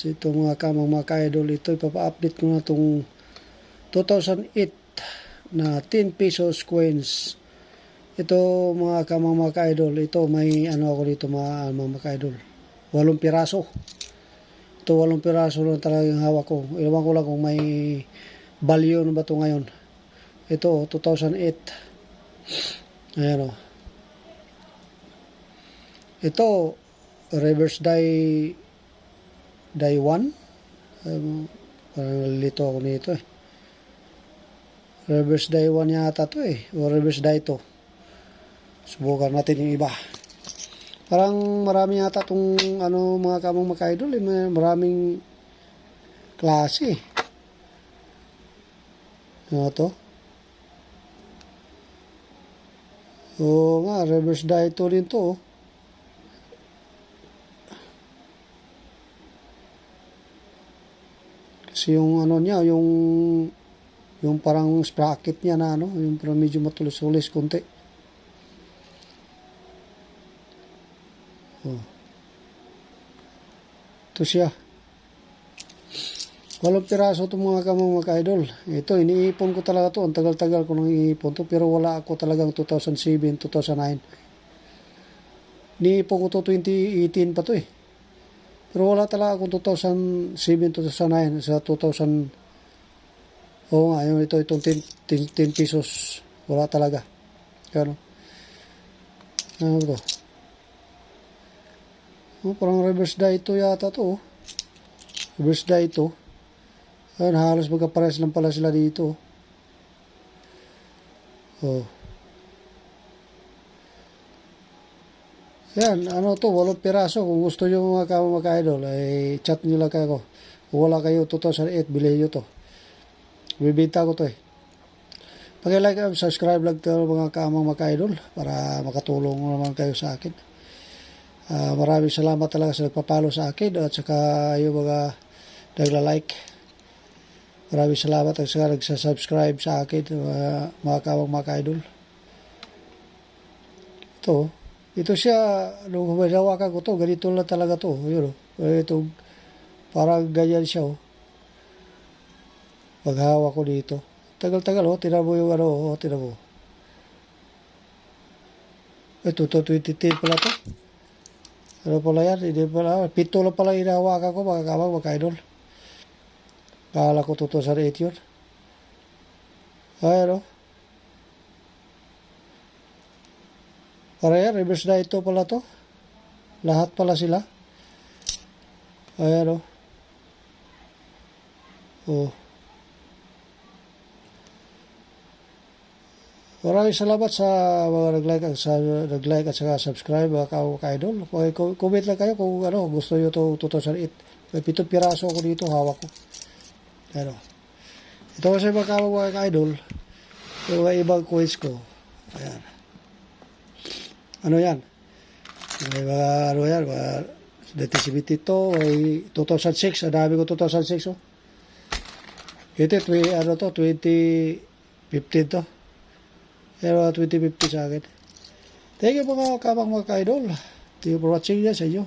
So, ito mga kamang mga ka-idol, ito ipapa-update ko na itong 2008 na 10 pesos coins. Ito mga kamang mga ka-idol, ito may ano ako dito mga, mga ka-idol. Walong piraso. Ito walong piraso lang talagang hawak ko. Iwan ko lang kung may value na ba ito ngayon. Ito, 2008. Ayan o. Ito, reverse die die 1. Um, parang nalilito ako nito eh. Reverse die 1 yata to eh. O reverse die to. Subukan natin yung iba. Parang marami yata tong ano mga kamang makaidol eh. Maraming klase eh. Ano to? Oo nga, reverse die to rin to oh. Kasi yung ano niya, yung yung parang sprocket niya na ano, yung parang medyo matulis-tulis konti. Oh. Ito siya. Walong piraso itong mga kamang mga idol. Ito, iniipon ko talaga to. Ang tagal-tagal ko nang iniipon to. Pero wala ako talagang 2007, 2009. Iniipon ko to 2018 pa to eh. Pero wala talaga akong 2007, 2009 sa 2000 Oo nga, yung ito, itong 10, 10, 10 pesos. Wala talaga. Ano? Ano to? Oh, parang reverse die ito yata to. oh. Reverse die ito. Ayun, halos magkapares lang pala sila dito. Oh. Yan, ano to, walong piraso. Kung gusto nyo mga kama mga idol, ay chat nyo lang kayo. Kung wala kayo 2008, bilhin nyo to. Bibita ko to eh. Pag-like and subscribe lang to mga kamang mga idol para makatulong naman kayo sa akin. Ah, maraming salamat talaga sa nagpapalo sa akin at saka yung mga nagla-like. Maraming salamat at saka nagsasubscribe sa akin mga, mga kamang mga idol. Ito, ito siya, nung hinawakan ko to, ganito lang talaga to. Yun, oh. Ito, parang ganyan siya, oh. Paghawak ko dito. Tagal-tagal, oh. Tinan mo yung ano, oh. Tinan mo. Ito, to, 2010 pala to. Ano pala yan? Hindi pala. Pito lang pala hinahawakan ko, mga kamang, mga idol. Kala ko 2008 yun. Ayan, oh. Yan, reverse na ito pala to. Lahat pala sila. Ayan o. Oh. Maraming salamat sa mga nag-like at sa nag-like at saka subscribe mga ka- ka-idol. Comment lang kayo kung ano gusto niyo to 2008. May pitong piraso ako dito hawak ko. Ano. Ito kasi mga ka- mga ka-idol. Yung mga ibang quiz ko. Ayan. Ano yan? May mga ano yan, mga nativity to, ay 2006, ang ko 2006 oh. Ito, ano to, 2015 to. Pero 2050 sa akin. Thank you mga kamang mga ka-idol. Thank you for watching yan sa inyo.